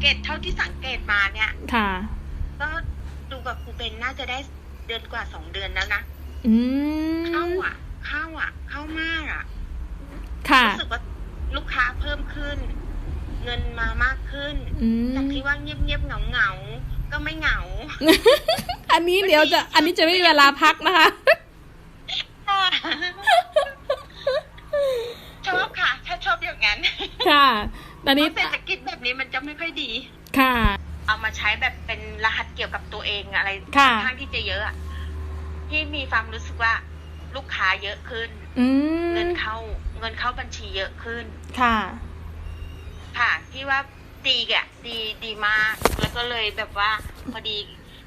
เกตเท่าที่สังเกตมาเนี่ย ค่ะ ก็ดูกับครูเบนน่าจะได้เดือนกว่าสองเดือนแล้วนะอืเข้ามอะ เข้าอะ เข้ามากอะ ค่ะรู้สึกว่าลูกค้าเพิ่มขึ้น เงินมามากขึ้นอืมจากที่ว่าเงียบเงียบๆเหงาเหงาๆก็ไม่เหงา อันนี้เดี๋ยวจะ อันนี้จะไม่มีเวลาพักนะคะชอบค่ะ ถ้าชอบอย่างนั้น ค่ะตอนเพนี้ราะเศรษฐกิจแบบ นี้มันจะไม่ค่อยดี ค่ะ เอามาใช้แบบเป็นรหัสเกี่ยวกับตัวเองอะไรค่ะค่อนข้างที่จะเยอะอะที่มีความรู้สึกว่าลูกค้าเยอะขึ้นอืเงิมนเข้า เงินเข้าบัญชีเยอะขึ้น ค่ะ ค่ะที่ว่าดีแกะดีดีมาก แล้วก็เลยแบบว่า พอดี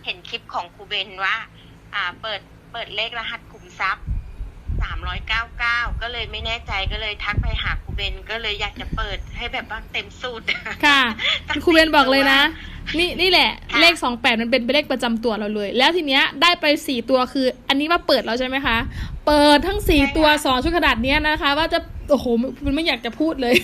เห็นคลิปของครูเบนว่า อ่า เปิดเปิดเลขรหัสขุมทรัพย์สามร้อยเก้า เก้าก็เลยไม่แน่ใจก็เลยทักไปหาครูเบนก็เลยอยากจะเปิดให้แบบว่าเต็มสูตรค่ะสักครูเบนบอกเลยนะสี่นี่นี่แหละค่ะเลขสองแปดมันเป็นเลขประจำตัวเราเลย แล้วทีเนี้ยได้ไปสี่ตัวคือ อันนี้ว่าเปิดแล้วใช่ไหมคะ เปิดทั้งสี่ตัวสองชุดขนาดเนี้ยนะคะ ว่าจะโอ้โหมันไม่อยากจะพูดเลย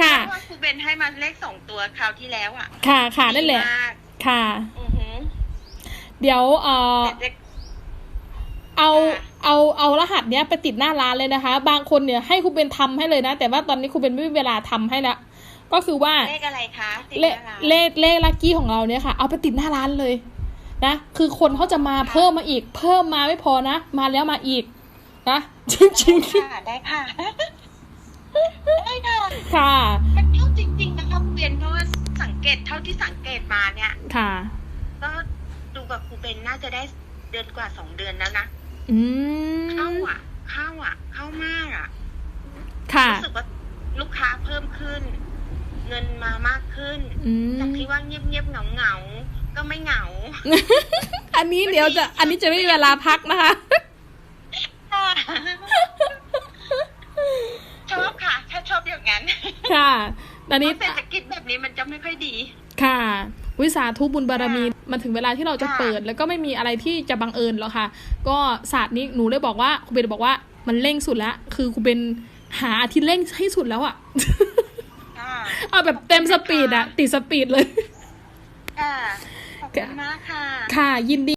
ค่ะเพราะว่าครูเบนให้มาเลขสองตัวคราวที่แล้วอะ ค่ะค่ะนั่นแหละดีมากค่ะอือหือเดี๋ยวเอ่อแต่ เอาค่ะเอาเอารหัสเนี้ยไปติดหน้าร้านเลยนะคะ บางคนเนี่ยให้ครูเบนทำให้เลยนะ แต่ว่าตอนนี้ครูเบนไม่มีเวลาทำให้ละก็คือว่าเลขอะไรคะติดเลหขน้าร้านเลขเลขลัคกี้ของเราเนี่ยค่ะ เอาไปติดหน้าร้านเลยนะคือคนเขาจะมาเพิ่มมาอีก เพิ่มมาไม่พอนะ มาแล้วมาอีกนะจริงค่ะได้ค่ะได้ค่ะๆค่ะมันเท่าจริงๆนะครับเรียนเพราะว่าสังเกตเท่าที่สังเกตมาเนี่ย ค่ะ ก็ดูกับครูเบนน่าจะได้เดือนกว่าสองเดือนแล้วนะ อืเข้ามอะ เข้าอะ เข้ามากอะค่ะรู้สึกว่าลูกค้าเพิ่มขึ้น เงินมามากขึ้นอืมจากที่ว่าเงียบเงียบๆเหงาเหงาๆก็ไม่เหงา อันนี้เดี๋ยวจะ อันนี้จะไม่มีเวลาพักนะคะชอบค่ะ ถ้าชอบอย่างนั้น ค่ะตอนเพนี้ราะเศรษฐกิจแบบนี้มันจะไม่ค่อยดี ค่ะ วิสาธุบุญบารมีค่ะมันถึงเวลาที่เราจะค่ะเปิด แล้วก็ไม่มีอะไรที่จะบังเอิญหรอกค่ะ ก็ศาสตร์นี้หนูเลยบอกว่าครูเบนบอกว่ามันเร่งสุดแล้วคือครูเบนหาที่เร่งให้สุดแล้วอะค่ะเอาแบบเต็มสปีดอะติดสปีดเลยค่ะขอบคุณมากค่ะ ค่ะยินดี